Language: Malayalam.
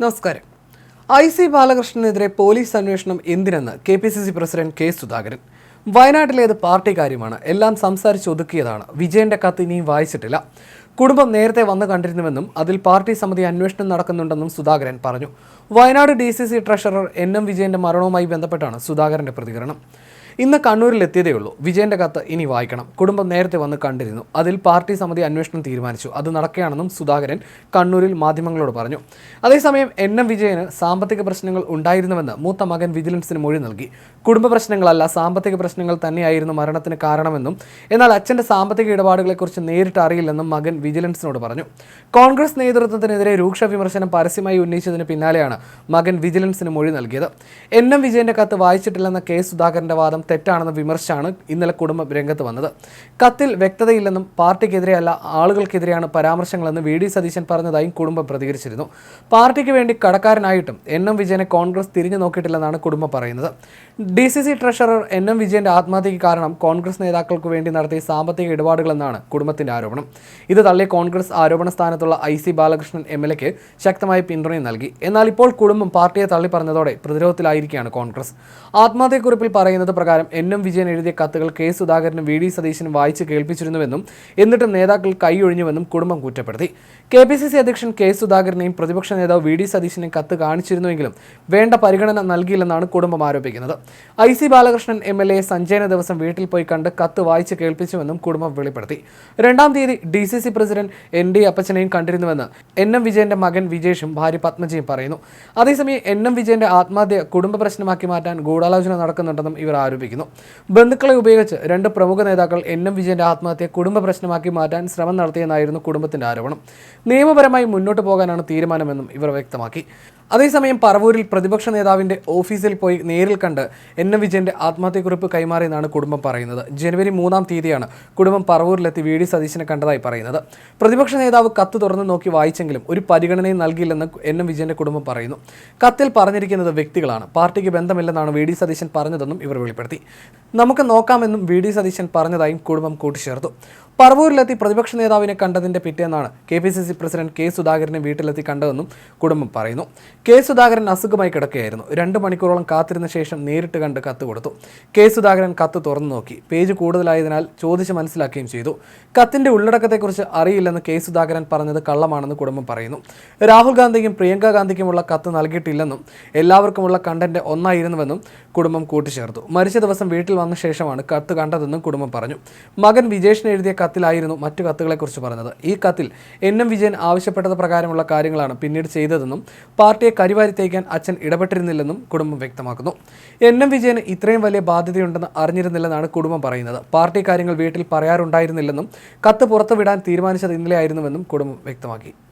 നമസ്കാരം. ഐ സി ബാലകൃഷ്ണനെതിരെ പോലീസ് അന്വേഷണം എന്തിനെന്ന് K P C C president K Sudhakaran. വയനാട്ടിലേത് party കാര്യമാണ്? എല്ലാം സംസാരിച്ച് ഒതുക്കിയതാണ്. വിജയന്റെ കത്ത് ഇനിയും വായിച്ചിട്ടില്ല. കുടുംബം നേരത്തെ വന്നു കണ്ടിരുന്നുവെന്നും അതിൽ പാർട്ടി സമിതി അന്വേഷണം നടക്കുന്നുണ്ടെന്നും സുധാകരൻ പറഞ്ഞു. Wayanad D C C treasurer N M വിജയന്റെ മരണവുമായി ബന്ധപ്പെട്ടാണ് സുധാകരന്റെ പ്രതികരണം. ഇന്ന് കണ്ണൂരിൽ എത്തിയതേ ഉള്ളൂ. വിജയന്റെ കത്ത് ഇനി വായിക്കണം. കുടുംബം നേരത്തെ വന്ന് കണ്ടിരുന്നു. അതിൽ പാർട്ടി സമിതി അന്വേഷണം തീരുമാനിച്ചു. അത് നടക്കുകയാണെന്നും സുധാകരൻ കണ്ണൂരിൽ മാധ്യമങ്ങളോട് പറഞ്ഞു. അതേസമയം എൻ എം വിജയന് സാമ്പത്തിക പ്രശ്നങ്ങൾ ഉണ്ടായിരുന്നുവെന്ന് മൂത്ത മകൻ വിജിലൻസിന് മൊഴി നൽകി. കുടുംബ പ്രശ്നങ്ങളല്ല സാമ്പത്തിക പ്രശ്നങ്ങൾ തന്നെയായിരുന്നു മരണത്തിന് കാരണമെന്നും എന്നാൽ അച്ഛന്റെ സാമ്പത്തിക ഇടപാടുകളെക്കുറിച്ച് നേരിട്ട് അറിയില്ലെന്നും മകൻ വിജിലൻസിനോട് പറഞ്ഞു. കോൺഗ്രസ് നേതൃത്വത്തിനെതിരെ രൂക്ഷ വിമർശനം പരസ്യമായി ഉന്നയിച്ചതിന് പിന്നാലെയാണ് മകൻ വിജിലൻസിന് മൊഴി നൽകിയത്. എൻ എം വിജയന്റെ കത്ത് വായിച്ചിട്ടില്ലെന്ന കെ സുധാകരന്റെ വാദം തെറ്റാണെന്ന വിമർശനമാണ് ഇന്നലെ കുടുംബം രംഗത്ത് വന്നത്. കത്തിൽ വ്യക്തതയില്ലെന്നും പാർട്ടിക്കെതിരെയല്ല ആളുകൾക്കെതിരെയാണ് പരാമർശങ്ങളെന്ന് വി ഡി സതീശൻ പറഞ്ഞതായും കുടുംബം പ്രതികരിച്ചിരുന്നു. പാർട്ടിക്ക് വേണ്ടി കടക്കാരനായിട്ടും എൻ എം വിജയനെ കോൺഗ്രസ് തിരിഞ്ഞു നോക്കിയിട്ടില്ലെന്നാണ് കുടുംബം പറയുന്നത്. D C C treasurer N M വിജയന്റെ ആത്മഹത്യയ്ക്ക് കാരണം കോൺഗ്രസ് നേതാക്കൾക്ക് വേണ്ടി നടത്തിയ സാമ്പത്തിക ഇടപാടുകളെന്നാണ് കുടുംബത്തിന്റെ ആരോപണം. ഇത് തള്ളിയ കോൺഗ്രസ് ആരോപണ സ്ഥാനത്തുള്ള I C Balakrishnan M L എക്ക് ശക്തമായ പിന്തുണയും നൽകി. എന്നാൽ ഇപ്പോൾ കുടുംബം പാർട്ടിയെ തള്ളി പറഞ്ഞതോടെ പ്രതിരോധത്തിലായിരിക്കുകയാണ് കോൺഗ്രസ്. ആത്മഹത്യക്കുറിപ്പിൽ പറയുന്നത് പ്രകാരം എൻ എം വിജയൻ എഴുതിയ കത്തുകൾ കെ സുധാകരനും വി ഡി സതീശനും വായിച്ച് കേൾപ്പിച്ചിരുന്നുവെന്നും എന്നിട്ടും നേതാക്കൾ കൈയൊഴിഞ്ഞുവെന്നും കുടുംബം കുറ്റപ്പെടുത്തി. കെ പി സി സി അധ്യക്ഷൻ കെ സുധാകരനെയും പ്രതിപക്ഷ നേതാവ് വി ഡി സതീശനെയും കത്ത് കാണിച്ചിരുന്നുവെങ്കിലും വേണ്ട പരിഗണന നൽകിയില്ലെന്നാണ് കുടുംബം ആരോപിക്കുന്നത്. I C Balakrishnan M L A സഞ്ജയന ദിവസം വീട്ടിൽ പോയി കണ്ട് കത്ത് വായിച്ച് കേൾപ്പിച്ചുവെന്നും കുടുംബം വെളിപ്പെടുത്തി. രണ്ടാം തീയതി D C C president N D അപ്പച്ചനെയും കണ്ടിരുന്നുവെന്ന് എൻ എം വിജയന്റെ മകൻ വിജേഷും ഭാര്യ പത്മജയും പറയുന്നു. അതേസമയം എൻ എം വിജയന്റെ ആത്മഹത്യ കുടുംബ പ്രശ്നമാക്കി മാറ്റാൻ ഗൂഢാലോചന നടക്കുന്നുണ്ടെന്നും ഇവർ ആരോപിക്കുന്നു. ബന്ധുക്കളെ ഉപയോഗിച്ച് രണ്ട് പ്രമുഖ നേതാക്കൾ എൻ എം വിജയന്റെ ആത്മഹത്യ കുടുംബ പ്രശ്നമാക്കി മാറ്റാൻ ശ്രമം നടത്തിയെന്നായിരുന്നു കുടുംബത്തിന്റെ ആരോപണം. നിയമപരമായി മുന്നോട്ട് പോകാനാണ് തീരുമാനമെന്നും ഇവർ വ്യക്തമാക്കി. അതേസമയം പറവൂരിൽ പ്രതിപക്ഷ നേതാവിന്റെ ഓഫീസിൽ പോയി നേരിൽ കണ്ട് എൻ എം വിജയന്റെ ആത്മഹത്യക്കുറിപ്പ് കൈമാറിയെന്നാണ് കുടുംബം പറയുന്നത്. ജനുവരി മൂന്നാം തീയതിയാണ് കുടുംബം പറവൂരിലെത്തി വി ഡി സതീശനെ കണ്ടതായി പറയുന്നത്. പ്രതിപക്ഷ നേതാവ് കത്ത് തുറന്ന് നോക്കി വായിച്ചെങ്കിലും ഒരു പരിഗണനയും നൽകിയില്ലെന്ന് എൻ എം വിജയന്റെ കുടുംബം പറയുന്നു. കത്തിൽ പറഞ്ഞിരിക്കുന്നത് വ്യക്തികളാണ്. പാർട്ടിക്ക് ബന്ധമില്ലെന്നാണ് വി ഡി സതീശൻ പറഞ്ഞതെന്നും ഇവർ വെളിപ്പെടുത്തി. നമുക്ക് നോക്കാമെന്നും വി ഡി സതീശൻ പറഞ്ഞതായും കുടുംബം കൂട്ടിച്ചേർത്തു. പറവൂരിലെത്തി പ്രതിപക്ഷ നേതാവിനെ കണ്ടതിന്റെ പിറ്റേന്നാണ് K P C C president K സുധാകരനെ വീട്ടിലെത്തി കണ്ടതെന്നും കുടുംബം പറയുന്നു. കെ സുധാകരൻ അസുഖമായി കിടക്കുകയായിരുന്നു. രണ്ട് മണിക്കൂറോളം കാത്തിരുന്ന ശേഷം നേരിട്ട് കണ്ട് കത്ത് കൊടുത്തു. കെ സുധാകരൻ കത്ത് തുറന്നു നോക്കി. പേജ് കൂടുതലായതിനാൽ ചോദിച്ച് മനസ്സിലാക്കുകയും ചെയ്തു. കത്തിന്റെ ഉള്ളടക്കത്തെക്കുറിച്ച് അറിയില്ലെന്ന് കെ സുധാകരൻ പറഞ്ഞത് കള്ളമാണെന്ന് കുടുംബം പറയുന്നു. രാഹുൽ ഗാന്ധിക്കും പ്രിയങ്ക ഗാന്ധിക്കുമുള്ള കത്ത് നൽകിയിട്ടില്ലെന്നും എല്ലാവർക്കുമുള്ള കണ്ടന്റ് ഒന്നായിരുന്നുവെന്നും കുടുംബം കൂട്ടിച്ചേർത്തു. മരിച്ച ദിവസം വീട്ടിൽ വന്ന ശേഷമാണ് കത്ത് കണ്ടതെന്നും കുടുംബം പറഞ്ഞു. മകൻ വിജേഷിന് എഴുതിയ കത്തിലായിരുന്നു മറ്റു കത്തുകളെക്കുറിച്ച് പറഞ്ഞത്. ഈ കത്തിൽ എൻ എം വിജയൻ ആവശ്യപ്പെട്ടത് പ്രകാരമുള്ള കാര്യങ്ങളാണ് പിന്നീട് ചെയ്തതെന്നും പാർട്ടിയെ കരിവാരി തേക്കാൻ അച്ഛൻ ഇടപെട്ടിരുന്നില്ലെന്നും കുടുംബം വ്യക്തമാക്കുന്നു. എൻ എം വിജയന് ഇത്രയും വലിയ ബാധ്യതയുണ്ടെന്ന് അറിഞ്ഞിരുന്നില്ലെന്നാണ് കുടുംബം പറയുന്നത്. പാർട്ടി കാര്യങ്ങൾ വീട്ടിൽ പറയാറുണ്ടായിരുന്നില്ലെന്നും കത്ത് പുറത്തുവിടാൻ തീരുമാനിച്ചത് ഇന്നലെയായിരുന്നുവെന്നും കുടുംബം വ്യക്തമാക്കി.